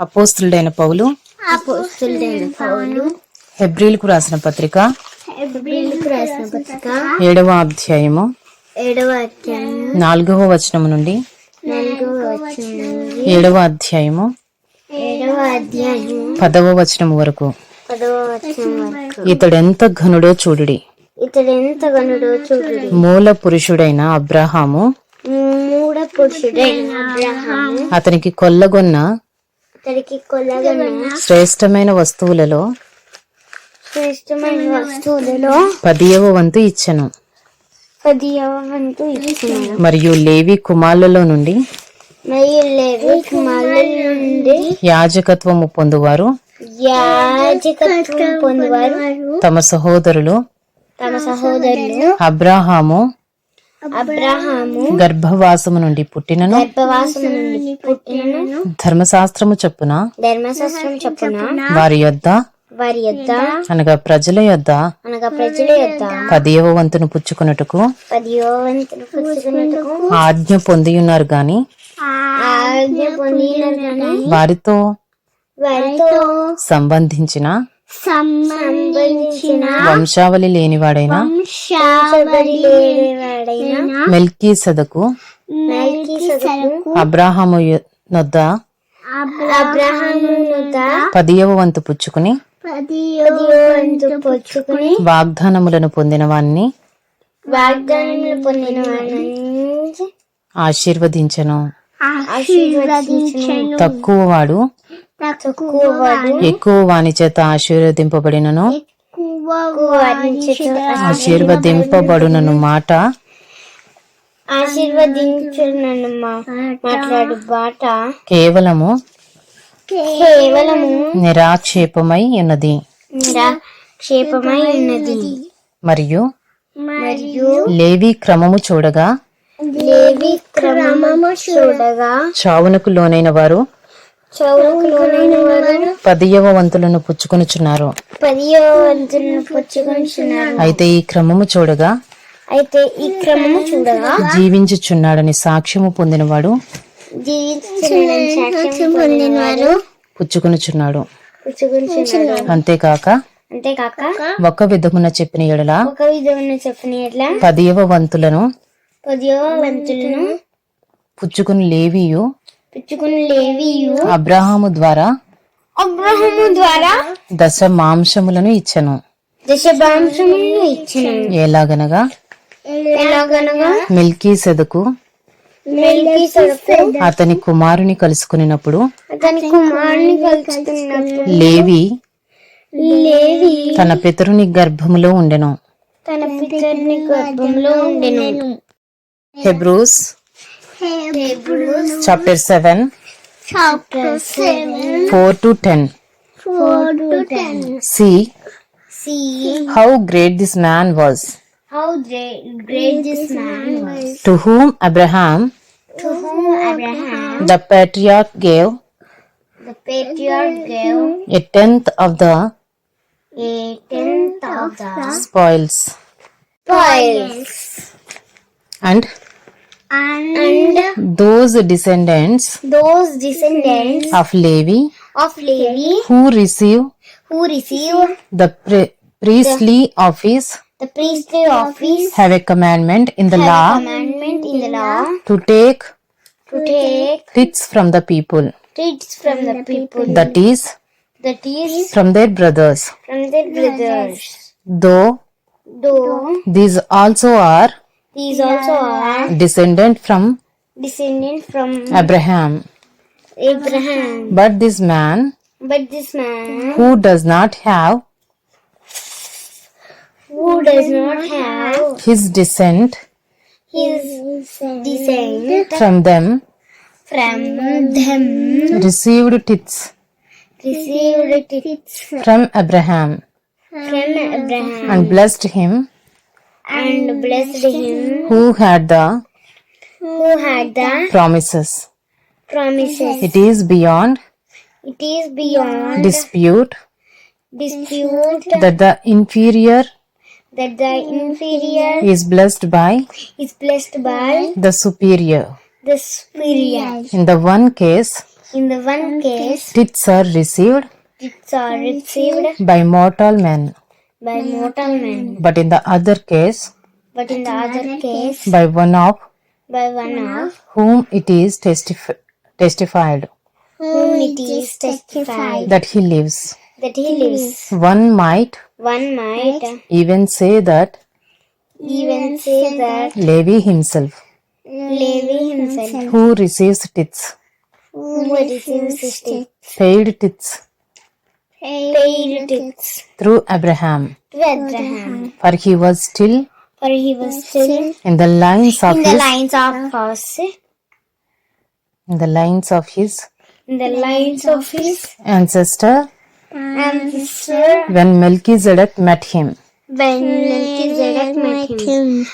అపోస్తులుడైన పౌలు అపోస్తులైన పౌలు హెబ్రిల్కు రాసిన పత్రిక హెబ్రిల్కు రాసిన పత్రిక ఏడవ అధ్యాయము ఏడవ అధ్యాయం నాలుగవ వచనము నుండి ఏడవ అధ్యాయము ఏడవ అధ్యాయం పదవ వచనము వరకు. పదవ వచనం వరకు. ఇతడెంత ఘనుడో చూడుడి. ఇతడు ఎంత గనుడో చూడుడి. మూల పురుషుడైన అబ్రహాము మూడ పురుషుడైన అబ్రహాము అతనికి కొల్లగొన్న శ్రేష్టమైన వస్తువులలో శ్రేష్టమైన వస్తువులలో పదియవ వంతు ఇచ్చెను. పదియవ వంతు ఇచ్చినాడు మరియు లేవి కుమారులలో నుండి మరియు లేవి కుమారుల నుండి యాజకత్వము పొందువారు. యాజకత్వం పొందువారు. తమ సహోదరులు తమ సహోదరులు అబ్రాహాము అబ్రహాము గర్భవాసము నుండి పుట్టినను. గర్భవాసము నుండి పుట్టినను. ధర్మశాస్త్రము చొప్పున. ధర్మశాస్త్రం చొప్పున. వారి యొద్ద. వారి యొద్ద. అనగా ప్రజల యొద్ద. అనగా ప్రజల యొద్ద. పదియవ వంతును పుచ్చుకున్నట్టుకు పదియో వంతులు పుచ్చుకున్నట్టుకు ఆజ్ఞ పొంది ఉన్నారు గాని. ఆజ్ఞ పొందినారు కానీ వారితో వారితో సంబంధించిన సంబంధించిన వంశావళి లేనివాడైన? మెల్కీ సదకు అబ్రాహాము నొద్ద? పదియవ వంతు పుచ్చుకుని? వాగ్దానములను పొందిన వాణ్ణి వాగ్దానములు పొందిన వారిని ఆశీర్వదించను. తక్కువ వాడు ఎక్కువ వాని చేత ఆశీర్వదింపబడినను. ఆశీర్వదింపబడునను మాట. ఆశీర్వదించునను మా- మాట్లాడు బాట. కేవలము కేవలము నిరాక్షేపమై ఉన్నది. క్షేపమై ఉన్నది. మరియు మరియు లేవి క్రమము చూడగా లేవి క్రమము చూడగా చావునకు లోనైన వారు పదియవ వంతులను పుచ్చుకొనుచున్నారు. అయితే ఈ క్రమము చూడగా అయితే ఈ క్రమము చూడగా జీవించుచున్నాడని సాక్ష్యము పొందినవాడు పుచ్చుకొనుచున్నాడు. అంతేకాక అంతేకాక ఒక విధమున చెప్పిన ఎడల ఒక విధమైన చెప్పిన పదియవ వంతులను పదియో వంతులను పుచ్చుకుని లేవియు అబ్రహాము ద్వారా అబ్రహము ద్వారా దశ మాంసములను ఇచ్చెను. దశభాంశములను ఇచ్చిన. ఎలాగనగా? ఎలాగనగా? మిల్కీ సెదకు అతని కుమారుని కలుసుకునినప్పుడు అతని కుమారుని కలుసుకున్నప్పుడు లేవి లేవి తన పితరుని గర్భములో ఉండెను. తన పితరుని గర్భంలో ఉండెను. Hebrews Hebrews chapter 7 chapter 7 4 to 10 4 to 10 see see how great this man was. how great this man was. To whom Abraham to whom Abraham the patriarch gave the patriarch gave a tenth of the a tenth of the spoils. spoils. And and those descendants those descendants of Levi of Levi who receive who receive the pri- priestly office the priestly office have a commandment in the law commandment in the law to take to take tithes from the people, treats from the people that is, that is from their brothers. from their brothers. Though Though these also are these also a descendant from descended from Abraham, Abraham, but this man but this man who does not have who does not have his descent his descent from them from them. received tithes received it from Abraham from Abraham. and blessed him and blessed him who had the who had the promises. promises. It is beyond It is beyond dispute dispute that the inferior that the inferior is blessed by is blessed by the superior. the superior. In the one case, In the one case, tithes are received gifts are received by mortal men, by mortal men, but in the other case, but in the other case, by one of by one of whom it is testif- testified. whom it is testified. that he lives. that he lives. One might One might even say that even say that Levi himself, Levi himself, who receives tithes, who receives his tithes, paid tithes tithes through Abraham, to Abraham, for he was still for he was still in the lines of in the his lines of us, in the lines of his in the lines of his ancestor. ancestor. When Melchizedek met him. when Melchizedek met him.